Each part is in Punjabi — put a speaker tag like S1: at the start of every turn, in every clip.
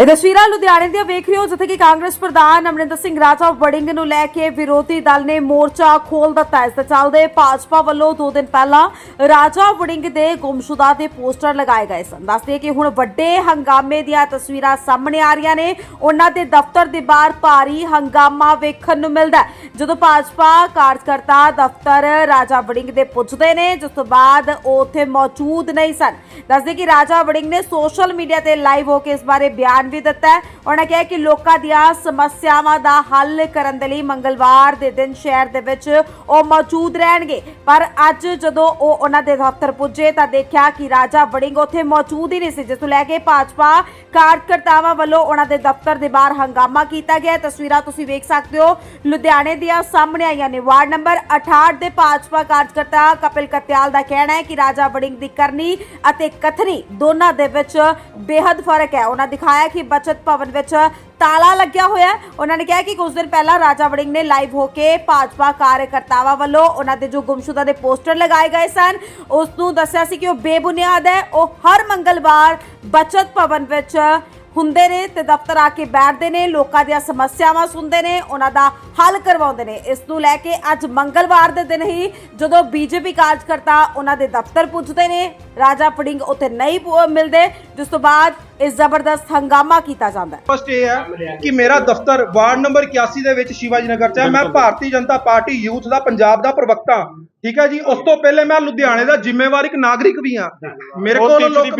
S1: ਇਹ ਤਸਵੀਰਾਂ ਲੁਧਿਆਣੇ ਦੀਆਂ ਵੇਖ ਰਹੇ ਹੋ, ਜਿੱਥੇ ਕਿ ਕਾਂਗਰਸ ਪ੍ਰਧਾਨ ਅਮਰਿੰਦਰ ਸਿੰਘ ਰਾਜਾ ਵੜਿੰਗ ਨੂੰ ਲੈ ਕੇ ਵਿਰੋਧੀ ਦਲ ਨੇ ਮੋਰਚਾ ਖੋਲ ਦਿੱਤਾ ਇਸ ਦੇ ਚੱਲਦੇ ਭਾਜਪਾ ਵੱਲੋਂ ਦੋ ਦਿਨ ਪਹਿਲਾਂ ਰਾਜਾ ਵੜਿੰਗ ਦੇ ਗੁੰਮਸ਼ੁਦਾ ਦੇ ਪੋਸਟਰ ਲਗਾਏ ਗਏ ਸਨ। ਦੱਸਦੇ ਕਿ ਹੁਣ ਵੱਡੇ ਹੰਗਾਮੇ ਦੀਆਂ ਤਸਵੀਰਾਂ ਸਾਹਮਣੇ ਆ ਰਹੀਆਂ ਨੇ। ਉਹਨਾਂ ਦੇ ਦਫ਼ਤਰ ਦੇ ਬਾਹਰ ਭਾਰੀ ਹੰਗਾਮਾ ਵੇਖਣ ਨੂੰ ਮਿਲਦਾ ਜਦੋਂ ਭਾਜਪਾ ਕਾਰਜਕਰਤਾ ਦਫ਼ਤਰ ਰਾਜਾ ਵੜਿੰਗ ਦੇ ਪੁੱਜਦੇ ਨੇ, ਜਿਸ ਤੋਂ ਬਾਅਦ ਉਹ ਉੱਥੇ ਮੌਜੂਦ ਨਹੀਂ ਸਨ। ਦੱਸਦੇ ਕਿ ਰਾਜਾ ਵੜਿੰਗ ਨੇ ਸੋਸ਼ਲ ਮੀਡੀਆ ਤੇ ਲਾਈਵ ਹੋ ਕੇ ਇਸ ਬਾਰੇ ਬਿਆਨ ਵੀ ਦਿੱਤਾ ਹੈ। ਉਹਨਾਂ ਕਿਹਾ ਕਿ ਲੋਕਾਂ ਦੀਆਂ ਸਮੱਸਿਆਵਾਂ ਦਾ ਹੱਲ ਕਰਨ ਦੇ ਲਈ ਮੰਗਲਵਾਰ ਦੇ ਦਿਨ ਸ਼ਹਿਰ ਦੇ ਵਿੱਚ ਉਹ ਮੌਜੂਦ ਰਹਿਣਗੇ। ਪਰ ਅੱਜ ਜਦੋਂ ਉਹ ਉਹਨਾਂ ਦੇ ਦਫ਼ਤਰ ਪੁੱਜੇ ਤਾਂ ਦੇਖਿਆ ਕਿ ਰਾਜਾ ਵੜਿੰਗ ਉੱਥੇ ਮੌਜੂਦ ਹੀ ਨਹੀਂ ਸੀ, ਜਿਸ ਤੋਂ ਲੈ ਕੇ ਭਾਜਪਾ ਕਾਰਜਕਰਤਾਵਾਂ ਵੱਲੋਂ ਉਹਨਾਂ ਦੇ ਦਫ਼ਤਰ ਦੇ ਬਾਹਰ ਹੰਗਾਮਾ ਕੀਤਾ ਗਿਆ। ਤਸਵੀਰਾਂ ਤੁਸੀਂ ਵੇਖ ਸਕਦੇ ਹੋ। ਲੁਧਿਆਣੇ ਦੀਆਂ ਸਾਹਮਣੇ ਆਈਆਂ ਨੇ ਵਾਰਡ ਨੰਬਰ 68 ਦੇ ਭਾਜਪਾ ਕਾਰਜਕਰਤਾ ਕਪਿਲ ਕਤਿਆਲ ਦਾ ਕਹਿਣਾ ਹੈ ਕਿ ਰਾਜਾ ਵੜਿੰਗ ਦੀ ਕਰਨੀ ਅਤੇ ਕਥਨੀ ਦੋਨਾਂ ਦੇ ਵਿੱਚ ਬੇਹੱਦ ਫ਼ਰਕ ਹੈ। ਉਹਨਾਂ ਦਿਖਾਇਆ ਕਿ ਬਚਤ ਭਵਨ ਵਿੱਚ ਤਾਲਾ ਲੱਗਿਆ ਹੋਇਆ ਉਹਨਾਂ ਨੇ ਕਿਹਾ ਕਿ ਕੁਝ ਦਿਨ ਪਹਿਲਾਂ ਰਾਜਾ ਵੜਿੰਗ ਨੇ ਲਾਈਵ ਹੋ ਕੇ ਭਾਜਪਾ ਕਾਰਜਕਰਤਾਵਾਂ ਵੱਲੋਂ ਉਹਨਾਂ ਦੇ ਜੋ ਗੁੰਮਸ਼ੁਦਾ ਦੇ ਪੋਸਟਰ ਲਗਾਏ ਗਏ ਸਨ, ਉਸ ਨੂੰ ਦੱਸਿਆ ਸੀ ਕਿ ਉਹ ਬੇਬੁਨਿਆਦ ਹੈ। ਉਹ ਹਰ ਮੰਗਲਵਾਰ ਬਚਤ ਭਵਨ ਵਿੱਚ ਹੁੰਦੇ ਨੇ ਤੇ ਦਫ਼ਤਰ ਆ ਕੇ ਬੈਠਦੇ ਨੇ, ਲੋਕਾਂ ਦੀਆਂ ਸਮੱਸਿਆਵਾਂ ਸੁਣਦੇ ਨੇ, ਉਹਨਾਂ ਦਾ ਹੱਲ ਕਰਵਾਉਂਦੇ ਨੇ। ਇਸ ਨੂੰ ਲੈ ਕੇ ਅੱਜ ਮੰਗਲਵਾਰ ਦੇ ਦਿਨ ਹੀ ਜਦੋਂ ਬੀਜੇਪੀ ਕਾਰਜਕਰਤਾ ਉਹਨਾਂ ਦੇ ਦਫ਼ਤਰ ਪੁੱਜਦੇ ਨੇ, ਰਾਜਾ ਫੜਿੰਗ ਉੱਥੇ ਨਹੀਂ ਮਿਲਦੇ। ਜਿਸ ਤੋਂ ਬਾਅਦ ਇਸ ਜ਼ਬਰਦਸਤ ਹੰਗਾਮਾ ਕੀਤਾ ਜਾਂਦਾ ਹੈ।
S2: ਫਸਟ ਇਹ ਹੈ ਕਿ ਮੇਰਾ ਦਫ਼ਤਰ ਵਾਰਡ ਨੰਬਰ 81 ਦੇ ਵਿੱਚ ਸ਼ਿਵਾਜੀ ਨਗਰ ਚ ਹੈ। ਮੈਂ ਭਾਰਤੀ ਜਨਤਾ ਪਾਰਟੀ ਯੂਥ ਦਾ ਪੰਜਾਬ ਦਾ ਪ੍ਰਵਕਤਾ। ਠੀਕ ਹੈ ਜੀ? ਉਸ ਤੋਂ ਪਹਿਲੇ ਮੈਂ ਲੁਧਿਆਣੇ ਦਾ ਜ਼ਿੰਮੇਵਾਰ ਇੱਕ ਨਾਗਰਿਕ ਵੀ ਹਾਂ। ਮੇਰੇ ਕੋਲ ਲੋਕ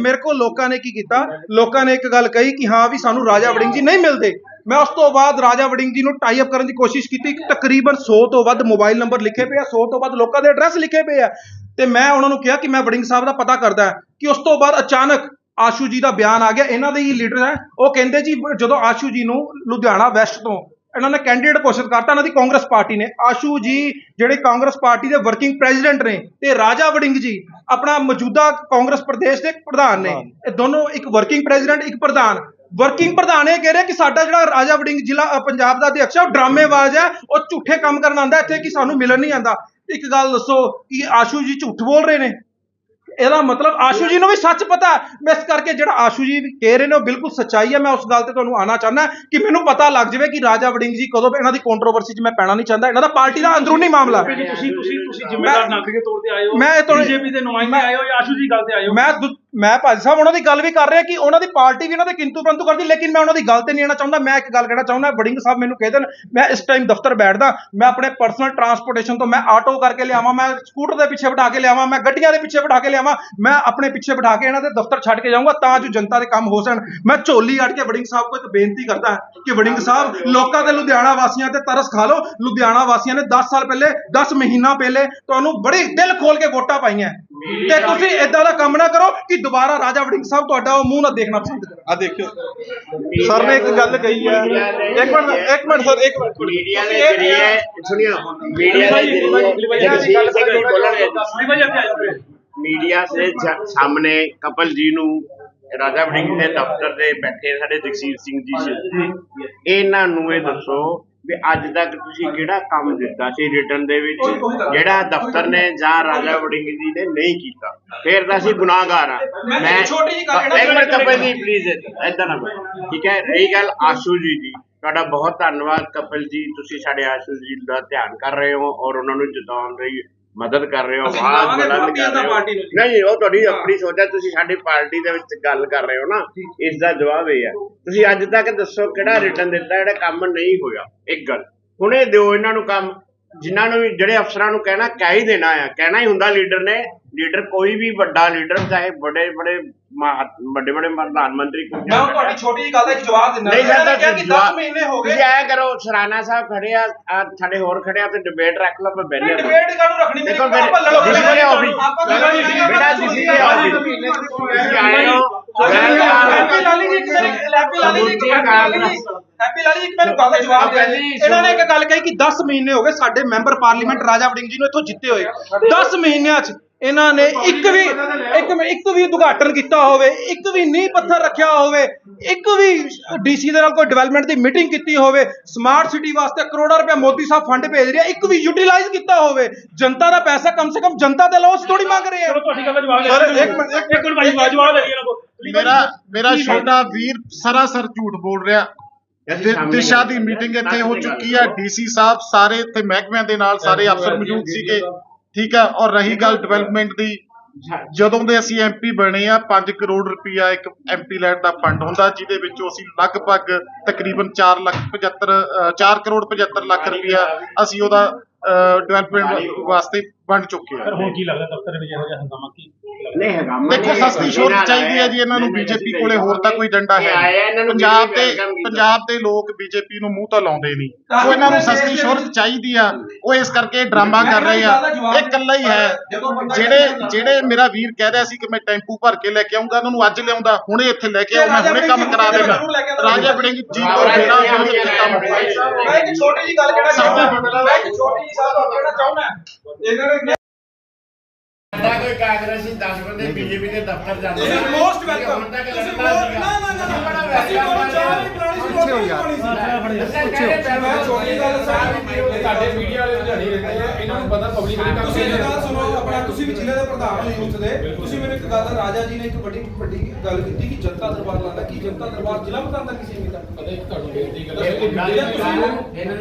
S2: ਮੇਰੇ ਕੋਲ ਲੋਕਾਂ ਨੇ ਕੀ ਕੀਤਾ? ਲੋਕਾਂ ਨੇ ਇੱਕ ਗੱਲ ਕਹੀ ਕਿ ਹਾਂ ਵੀ ਸਾਨੂੰ ਰਾਜਾ ਵੜਿੰਗ ਜੀ ਨਹੀਂ ਮਿਲਦੇ। ਮੈਂ ਉਸ ਤੋਂ ਬਾਅਦ ਰਾਜਾ ਵੜਿੰਗ ਜੀ ਨੂੰ ਟਾਈ ਅਪ ਕਰਨ ਦੀ ਕੋਸ਼ਿਸ਼ ਕੀਤੀ ਤਕਰੀਬਨ 100 ਤੋਂ ਵੱਧ ਮੋਬਾਈਲ ਨੰਬਰ ਲਿਖੇ ਪਏ ਆ 100 ਤੋਂ ਵੱਧ ਲੋਕਾਂ ਦੇ ਐਡਰੈਸ ਲਿਖੇ ਪਏ ਆ। ਤੇ ਮੈਂ ਉਹਨਾਂ ਨੂੰ ਕਿਹਾ ਕਿ ਮੈਂ ਵੜਿੰਗ ਸਾਹਿਬ ਦਾ ਪਤਾ ਕਰਦਾ ਕਿ ਉਸ ਤੋਂ ਬਾਅਦ ਅਚਾਨਕ ਆਸ਼ੂ ਜੀ ਦਾ ਬਿਆਨ ਆ ਗਿਆ ਇਹਨਾਂ ਦੇ ਹੀ ਲੀਡਰ ਹੈ। ਉਹ ਕਹਿੰਦੇ ਜੀ ਜਦੋਂ ਆਸ਼ੂ ਜੀ ਨੂੰ ਲੁਧਿਆਣਾ ਵੈਸਟ ਤੋਂ ਇਹਨਾਂ ਨੇ ਕੈਂਡੀਡੇਟ ਘੋਸ਼ਿਤ ਕਰਤਾ ਇਹਨਾਂ ਦੀ ਕਾਂਗਰਸ ਪਾਰਟੀ ਨੇ। ਆਸ਼ੂ ਜੀ ਜਿਹੜੇ ਕਾਂਗਰਸ ਪਾਰਟੀ ਦੇ ਵਰਕਿੰਗ ਪ੍ਰੈਜ਼ੀਡੈਂਟ ਨੇ ਤੇ ਰਾਜਾ ਵੜਿੰਗ ਜੀ ਆਪਣਾ ਮੌਜੂਦਾ ਕਾਂਗਰਸ ਪ੍ਰਦੇਸ਼ ਦੇ ਪ੍ਰਧਾਨ ਨੇ। ਇਹ ਦੋਨੋਂ ਇੱਕ ਵਰਕਿੰਗ ਪ੍ਰੈਜ਼ੀਡੈਂਟ ਇੱਕ ਪ੍ਰਧਾਨ। ਵਰਕਿੰਗ ਪ੍ਰਧਾਨ ਇਹ ਕਹਿ ਰਿਹਾ ਕਿ ਸਾਡਾ ਜਿਹੜਾ ਰਾਜਾ ਵੜਿੰਗ ਜ਼ਿਲ੍ਹਾ ਪੰਜਾਬ ਦਾ ਅਧਿਕਸ਼ ਹੈ ਉਹ ਡਰਾਮੇਬਾਜ਼ ਹੈ ਉਹ ਝੂਠੇ ਕੰਮ ਕਰਨ ਆਂਦਾ ਇੱਥੇ ਕਿ ਸਾਨੂੰ ਮਿਲਣ ਨਹੀਂ ਆਂਦਾ ਇੱਕ ਗੱਲ ਦੱਸੋ ਕਿ ਆਸ਼ੂ ਜੀ ਝੂਠ ਬੋਲ ਰਹੇ ਨੇ? ਇਹਦਾ ਮਤਲਬ ਆਸ਼ੂ ਜੀ ਨੂੰ ਵੀ ਸੱਚ ਪਤਾ। ਮੈਂ ਇਸ ਕਰਕੇ ਜਿਹੜਾ ਆਸ਼ੂ ਜੀ ਕਹਿ ਰਹੇ ਨੇ ਉਹ ਬਿਲਕੁਲ ਸੱਚਾਈ ਹੈ। ਮੈਂ ਉਸ ਗੱਲ ਤੇ ਤੁਹਾਨੂੰ ਆਣਾ ਚਾਹੁੰਦਾ ਕਿ ਮੈਨੂੰ ਪਤਾ ਲੱਗ ਜਾਵੇ ਕਿ ਰਾਜਾ ਵੜਿੰਗ ਜੀ ਕਦੋਂ ਇਹਨਾਂ ਦੀ ਕੰਟਰੋਵਰਸੀ 'ਚ ਮੈਂ ਪੈਣਾ ਨਹੀਂ ਚਾਹੁੰਦਾ। ਇਹਨਾਂ ਦਾ ਪਾਰਟੀ ਦਾ ਅੰਦਰੂਨੀ ਮਾਮਲਾ
S3: ਤੁਸੀਂ ਤੁਸੀਂ ਤੁਸੀਂ ਜ਼ਿੰਮੇਦਾਰ ਨਾਗਰਿਕ ਦੇ ਤੌਰ ਤੇ ਆਏ ਹੋ।
S2: ਮੈਂ
S3: ਬੀਜੇਪੀ ਦੇ ਨੁਮਾਇੰਦੇ ਆਏ ਹੋ ਜਾਂ ਆਸ਼ੂ ਜੀ ਗੱਲ ਤੇ ਆਏ ਹੋ?
S2: ਮੈਂ ਮੈਂ ਭਾਜੀ ਸਾਹਿਬ ਉਹਨਾਂ ਦੀ ਗੱਲ ਵੀ ਕਰ ਰਿਹਾ ਕਿ ਉਹਨਾਂ ਦੀ ਪਾਰਟੀ ਵੀ ਉਹਨਾਂ ਦੇ ਕਿੰਤੂ ਪਰੰਤੂ ਕਰਦੀ, ਲੇਕਿਨ ਮੈਂ ਉਹਨਾਂ ਦੀ ਗੱਲ ਤੇ ਨਹੀਂ ਆਣਾ ਚਾਹੁੰਦਾ। ਮੈਂ ਇੱਕ ਗੱਲ ਕਹਿਣਾ ਚਾਹੁੰਦਾ, ਵੜਿੰਗ ਸਾਹਿਬ ਮੈਨੂੰ ਕਹਿ ਦੇਣ, ਮੈਂ ਇਸ ਟਾਈਮ ਦਫ਼ਤਰ ਬੈਠਦਾ, ਮੈਂ ਆਪਣੇ ਪਰਸਨਲ ਟਰਾਂਸਪੋਰਟੇਸ਼ਨ ਤੋਂ, ਮੈਂ ਆਟੋ ਕਰਕੇ ਲਿਆਵਾਂ, ਮੈਂ ਸਕੂਟਰ ਦੇ ਪਿੱਛੇ ਬਿਠਾ ਕੇ ਲਿਆਵਾਂ, ਮੈਂ ਗੱਡੀਆਂ ਦੇ ਪਿੱਛੇ ਬਿਠਾ ਕੇ ਲਿਆਵਾਂ, ਮੈਂ ਆਪਣੇ ਪਿੱਛੇ ਬਿਠਾ ਕੇ ਇਹਨਾਂ ਦੇ ਦਫ਼ਤਰ ਛੱਡ ਕੇ ਜਾਊਂਗਾ ਤਾਂ ਜੋ ਜਨਤਾ ਦੇ ਕੰਮ ਹੋ ਸਕਣ। ਮੈਂ ਝੋਲੀ ਅੜ ਕੇ ਵੜਿੰਗ ਸਾਹਿਬ ਕੋਲ ਇੱਕ ਬੇਨਤੀ ਕਰਦਾ ਕਿ ਵੜਿੰਗ ਸਾਹਿਬ, ਲੋਕਾਂ ਦੇ ਲੁਧਿਆਣਾ ਵਾਸੀਆਂ ਤੇ ਤਰਸ ਖਾ ਲਓ। ਲੁਧਿਆਣਾ ਵਾਸੀਆਂ ਨੇ 10 ਸਾਲ ਪਹਿਲੇ 10 ਮਹੀਨਾ ਪਹਿਲੇ ਤੁਹਾਨੂੰ ਬੜੀ ਦਿਲ ਖੋਲ ਕੇ ਵੋਟਾਂ ਪਾਈਆਂ। ਤੇ ਤੁਸੀਂ ਇਦਾਂ ਦਾ ਕੰਮ ਨਾ ਕਰੋ ਕਿ ਦੁਬਾਰਾ ਰਾਜਾ ਵੜਿੰਗ ਸਾਹਿਬ ਤੁਹਾਡਾ ਉਹ ਮੂੰਹ ਨਾ ਦੇਖਣਾ ਪਸੰਦ ਕਰਨ
S3: ਆ ਦੇਖਿਓ। ਸਰ ਨੇ ਇੱਕ ਗੱਲ ਕਹੀ ਹੈ। ਇੱਕ ਮਿੰਟ ਇੱਕ ਮਿੰਟ ਸਰ ਇੱਕ
S4: ਮੀਡੀਆ ਦੇ ਮੀਡੀਆ ਦੇ ਸਾਹਮਣੇ ਕਪਲ ਜੀ ਨੂੰ ਰਾਜਾ ਵੜਿੰਗ ਦੇ ਦਫ਼ਤਰ ਦੇ ਬੈਠੇ ਸਾਡੇ ਜਗਸੀਰ ਸਿੰਘ ਜੀ ਸੀ। ਇਹਨਾਂ ਨੂੰ ਇਹ ਦੱਸੋ ਵੀ ਅੱਜ ਤੱਕ ਤੁਸੀਂ ਕਿਹੜਾ ਕੰਮ ਦਿੱਤਾ ਸੀ ਰਿਟਰਨ ਦੇ ਵਿੱਚ? ਜਿਹੜਾ ਦਫ਼ਤਰ ਨੇ ਜਾਂ ਰਾਜਾ ਵੜਿੰਗ ਜੀ ਨੇ ਨਹੀਂ ਕੀਤਾ। ਫਿਰ ਤਾਂ ਅਸੀਂ ਗੁਨਾਹਗਾਰ ਆ
S2: ਮੈਂ ਛੋਟੀ ਜਿਹੀ ਗੱਲ
S4: ਇੱਕ ਮਿੰਟ ਕਪਿਲ ਜੀ ਪਲੀਜ਼ ਏਦਾਂ ਨਾ। ਠੀਕ ਹੈ? ਰਹੀ ਗੱਲ ਆਸ਼ੂ ਜੀ ਦੀ। ਤੁਹਾਡਾ ਬਹੁਤ ਧੰਨਵਾਦ ਕਪਿਲ ਜੀ। ਤੁਸੀਂ ਸਾਡੇ ਆਸ਼ੂ ਜੀ ਦਾ ਧਿਆਨ ਕਰ ਰਹੇ ਹੋ ਔਰ ਉਹਨਾਂ ਨੂੰ ਜਿਤਾਉਣ ਲਈ ਮਦਦ ਕਰ ਰਹੇ ਹੋ ਆਵਾਜ਼ ਬੁਲੰਦ ਕਰ ਰਹੇ ਹੋ। ਨਹੀਂ ਉਹ ਤੁਹਾਡੀ ਆਪਣੀ ਸੋਚ ਹੈ ਤੁਸੀਂ ਸਾਡੀ ਪਾਰਟੀ ਦੇ ਵਿੱਚ ਗੱਲ ਕਰ ਰਹੇ ਹੋ ਨਾ। ਇਸ ਦਾ ਜਵਾਬ ਇਹ ਹੈ। ਤੁਸੀਂ ਅੱਜ ਤੱਕ ਦੱਸੋ ਕਿਹੜਾ ਰਿਟਰਨ ਦਿੱਤਾ ਜਿਹੜਾ ਕੰਮ ਨਹੀਂ ਹੋਇਆ। ਇੱਕ ਗੱਲ। ਹੁਣੇ ਦਿਓ ਇਹਨਾਂ ਨੂੰ ਕੰਮ। ਜਿਨ੍ਹਾਂ ਨੂੰ ਵੀ ਜਿਹੜੇ ਅਫਸਰਾਂ ਨੂੰ ਕਹਿਣਾ ਕਹਿ ਹੀ ਦੇਣਾ ਆ। ਕਹਿਣਾ ਹੀ ਹੁੰਦਾ ਲੀਡਰ ਨੇ। ਲੀਡਰ ਕੋਈ ਵੀ ਵੱਡਾ ਲੀਡਰ ਚਾਹੇ ਬੜੇ ਬੜੇ ਵੱਡੇ ਵੱਡੇ ਪ੍ਰਧਾਨ ਮੰਤਰੀ ਕੋਈ
S2: ਮੈਂ ਤੁਹਾਡੀ ਛੋਟੀ ਜਿਹੀ ਗੱਲ ਦਾ ਇੱਕ ਜਵਾਬ ਦਿੰਦਾ।
S4: ਨਹੀਂ ਸਰ
S2: ਕਿਹਾ ਕਿ 10 ਮਹੀਨੇ ਹੋ ਗਏ।
S4: ਤੁਸੀਂ ਐ ਕਰੋ ਸਰਾਣਾ ਸਾਹਿਬ ਖੜੇ ਆ ਸਾਡੇ ਹੋਰ ਖੜੇ ਆ ਤੇ ਡਿਬੇਟ ਰੱਖ ਲਓ ਮੈਂ ਬੈਠੇ
S2: ਡਿਬੇਟ ਕਾਹਨੂੰ ਰੱਖਣੀ?
S4: ਦੇਖੋ ਮੇਰੇ- ਆਫਿਸ। ਬੇਟਾ ਜਿਸ ਵੇਲੇ ਆਫਿਸ ਤੁਸੀਂ ਆਏ ਹੋ।
S2: ਹੈਪੀ ਲਾਲੀ ਜੀ ਇੱਕ ਮਿੰਟ ਹੈਪੀ ਲਾਲੀ ਜੀ ਇੱਕ ਹੈਪੀ ਲਾਲੀ ਜੀ ਇੱਕ ਮੈਨੂੰ ਗੱਲ ਦਾ ਜਵਾਬ ਦੇ ਇਹਨਾਂ ਨੇ ਇੱਕ ਗੱਲ ਕਹੀ ਕਿ 10 ਮਹੀਨੇ ਹੋ ਗਏ ਸਾਡੇ ਮੈਂਬਰ ਪਾਰਲੀਮੈਂਟ ਰਾਜਾ ਵੜਿੰਗ ਜੀ ਨੂੰ ਇੱਥੋਂ ਜਿੱਤੇ ਹੋਏ। 10 ਮਹੀਨਿਆਂ 'ਚ ਇਹਨਾਂ ਨੇ ਇੱਕ ਵੀ ਇੱਕ ਇੱਕ ਵੀ ਉਦਘਾਟਨ ਕੀਤਾ ਹੋਵੇ ਇੱਕ ਵੀ ਨੀਂਹ ਪੱਥਰ ਰੱਖਿਆ ਹੋਵੇ ਇੱਕ ਵੀ ਡੀਸੀ ਦੇ ਨਾਲ ਕੋਈ ਡਿਵੈਲਪਮੈਂਟ ਦੀ ਮੀਟਿੰਗ ਕੀਤੀ ਹੋਵੇ ਸਮਾਰਟ ਸਿਟੀ ਵਾਸਤੇ ਕਰੋੜਾਂ ਰੁਪਏ ਮੋਦੀ ਸਾਹਿਬ ਫੰਡ ਭੇਜ ਰਿਹਾ ਇੱਕ ਵੀ ਯੂਟਿਲਾਈਜ਼ ਕੀਤਾ ਹੋਵੇ। ਜਨਤਾ ਦਾ ਪੈਸਾ ਕਮ ਸੇ ਕਮ ਜਨਤਾ ਦੇ ਲੋਸ ਥੋੜੀ ਮੰਗ ਰਹੇ ਆ।
S5: ਚਲੋ ਤੁਹਾਡੀ ਗੱਲ ਦਾ ਜਵਾਬ
S3: ਸਰ,
S5: ਦੇ
S3: ਇੱਕ ਮਿੰਟ, ਇੱਕ
S5: ਮਿੰਟ ਭਾਈ ਜਵਾਬ ਦੇ ਇਹਨਾਂ ਕੋ
S6: ਮੇਰਾ ਮੇਰਾ ਛੋਟਾ ਵੀਰ ਸਰਾਸਰ ਝੂਠ ਬੋਲ ਰਿਹਾ।
S4: ਸਾਹਮਣੇ
S6: ਦਿਸ਼ਾ ਦੀ ਮੀਟਿੰਗ ਇੱਥੇ ਹੋ ਚੁੱਕੀ ਹੈ ਡੀਸੀ ਸਾਹਿਬ ਸਾਰੇ ਇੱਥੇ ਮਹਿਕਮਿਆਂ ਦੇ ਨਾਲ ਸਾਰੇ ਅਫਸਰ ਮੌਜੂਦ ਸੀਗੇ। ਠੀਕ ਹੈ ਔਰ ਰਹੀ ਗੱਲ ਡਿਵੈਲਪਮੈਂਟ ਦੀ ਜਦੋਂ ਦੇ ਅਸੀਂ ਐਮਪੀ ਬਣੇ ਆ 5 ਕਰੋੜ ਰੁਪਇਆ ਇੱਕ ਐਮਪੀ ਲੈਟ ਦਾ ਫੰਡ ਹੁੰਦਾ ਜਿਹਦੇ ਵਿੱਚੋਂ ਅਸੀਂ ਲਗਭਗ ਤਕਰੀਬਨ 4 ਲੱਖ 75 ਅ, 4 ਕਰੋੜ 75 ਲੱਖ ਰੁਪਇਆ ਅਸੀਂ ਉਹਦਾ ਡਿਵੈਲਪਮੈਂਟ ਵਾਸਤੇ ਵੰਡ ਚੁੱਕੇ ਆ।
S5: ਹੁਣ ਕੀ ਲੱਗਦਾ ਦਫ਼ਤਰ ਦੇ ਵਿੱਚ ਇਹੋ ਜਿਹਾ ਹੰਗਾਮਾ ਕੀ
S4: ਨਹੀਂ ਹੰਗਾਮਾ
S6: ਦੇਖੋ ਸਸਤੀ
S4: ਨਾਲ
S6: ਚਾਹੀਦੀ ਹੈ ਜੀ ਇਹਨਾਂ ਨੂੰ ਬੀਜੇਪੀ ਕੋਲੇ ਹੋਰ ਤਾਂ ਕੋਈ ਏਜੰਡਾ ਹੈ ਪੰਜਾਬ ਦੇ। ਪੰਜਾਬ ਦੇ ਲੋਕ ਬੀਜੇਪੀ ਨੂੰ ਮੂੰਹ ਤਾਂ ਲਾਉਂਦੇ ਨਹੀਂ। ਉਹ ਇਹਨਾਂ ਨੂੰ ਸਸਤੀ ਸ਼ੋਹਰਤ ਚਾਹੀਦੀ ਆ। ਉਹ ਇਸ ਕਰਕੇ ਡਰਾਮਾ ਕਰ ਰਹੇ ਆ। ਇਹ ਇਕੱਲਾ ਹੀ ਹੈ। ਜਿਹੜੇ ਜਿਹੜੇ ਮੇਰਾ ਵੀਰ ਕਹਿ ਰਿਹਾ ਸੀ ਕਿ ਮੈਂ ਟੈਂਪੂ ਭਰ ਕੇ ਲੈ ਕੇ ਆਉਂਗਾ ਉਹਨਾਂ ਨੂੰ ਅੱਜ ਲਿਆਉਂਦਾ ਹੁਣੇ ਇੱਥੇ ਲੈ ਕੇ ਆਉ ਮੈਂ ਹੁਣੇ ਕੰਮ ਕਰਾ ਦੇਣਾ। ਰਾਜਾ ਵੜਿੰਗ ਜੀ ਤੋਂ ਬਿਨਾਂ ਕੋਈ ਇੱਥੇ ਕੰਮ ਨਹੀਂ ਹੋਏਗਾ
S2: ਮੈਂ ਇੱਕ ਛੋਟੀ ਜੀ ਗੱਲ ਕਹਿਣਾ ਚਾਹੁੰਦਾ। ਮੈਂ ਇੱਕ ਛੋਟੀ ਜੀ ਗੱਲ ਕਹਿਣਾ ਚਾਹੁੰਦਾ। ਇਹਨਾਂ ਨੇ
S4: ਸਾਡਾ ਕੋਈ ਕਾਂਗਰਸੀ 10 ਬੰਦੇ ਬੀਜੇਪੀ ਦੇ ਦਫ਼ਤਰ ਜਾਂਦੇ
S2: ਤੁਸੀਂ most-
S4: ਸੀਗਾ।
S2: ਨਾ, ਨਾ, ਨਾ, ਅਸੀਂ ਤੁਹਾਨੂੰ ਚਾਹ ਨਹੀਂ ਨਹੀਂ
S7: ਛੋਟੀ ਗੱਲ ਸਾਹਿਬ ਤੁਹਾਡੇ ਮੀਡੀਆ ਵਾਲੇ ਲੁਧਿਆਣੇ ਰਹਿੰਦੇ ਆ। ਇਹਨਾਂ ਨੂੰ ਪਤਾ ਪਬਲਿਕ ਨੇ ਕੰਮ
S8: ਤੁਸੀਂ ਇੱਕ ਗੱਲ ਸੁਣੋ ਆਪਣਾ ਤੁਸੀਂ ਵੀ ਜ਼ਿਲ੍ਹੇ ਦੇ ਪ੍ਰਧਾਨ ਹੋ ਯੂਥ ਦੇ। ਤੁਸੀਂ ਮੈਨੂੰ ਇੱਕ ਗੱਲ ਦਾ ਰਾਜਾ ਜੀ ਨੇ ਇੱਕ ਵੱਡੀ ਵੱਡੀ ਗੱਲ ਕੀਤੀ ਕਿ ਜਨਤਾ ਦਰਬਾਰ ਲਾਉਂਦਾ ਕੀ ਜਨਤਾ ਦਰਬਾਰ ਜ਼ਿਲ੍ਹਾ ਪ੍ਰਧਾਨ ਦਾ ਕਿਸੇ ਨੇ
S7: ਪਤਾ ਇੱਕ ਤੁਹਾਨੂੰ ਬੇਨਤੀ ਕਰਦਾ ਕਿ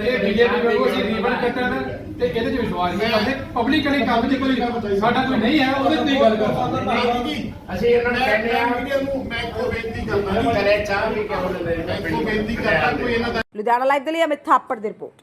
S7: ਇਹ ਬੀਜੇਪੀ ਨੂੰ ਅਸੀਂ ਰੀਬਨ ਕੱਟਣ ਤੇ ਇਹਦੇ 'ਚ ਵਿਸ਼ਵਾਸ ਨਹੀਂ ਕਰਦੇ ਪਬਲਿਕ ਨੇ ਕੰਮ 'ਚ ਕੋਈ ਸਾਡਾ ਕੋਈ ਨਹੀਂ ਹੈ ਉਹਦੇ ਤੇ ਹੀ ਗੱਲ ਕਰਦਾ
S4: ਨਹੀਂ ਅਸੀਂ ਇਹਨਾਂ ਨੂੰ ਕਹਿੰਦੇ ਆ
S6: ਮੀਡੀਆ ਨੂੰ ਮੈਂ ਇੱਕੋ ਬੇਨਤੀ ਕਰਦਾ।
S4: ਕਰੇ ਚਾਹ ਵੀ ਕਿਉਂ ਲੈਂਦੇ
S6: ਮੈਂ ਬੇਨਤੀ ਕਰਦਾ ਕੋਈ ਇਹਨਾਂ ਦਾ
S1: ਲੁਧਿਆਣਾ ਲਾਈਵ ਦੇ ਲਈ ਅਮਿਤ ਥਾਪੜ ਦੀ ਰਿਪੋਰਟ।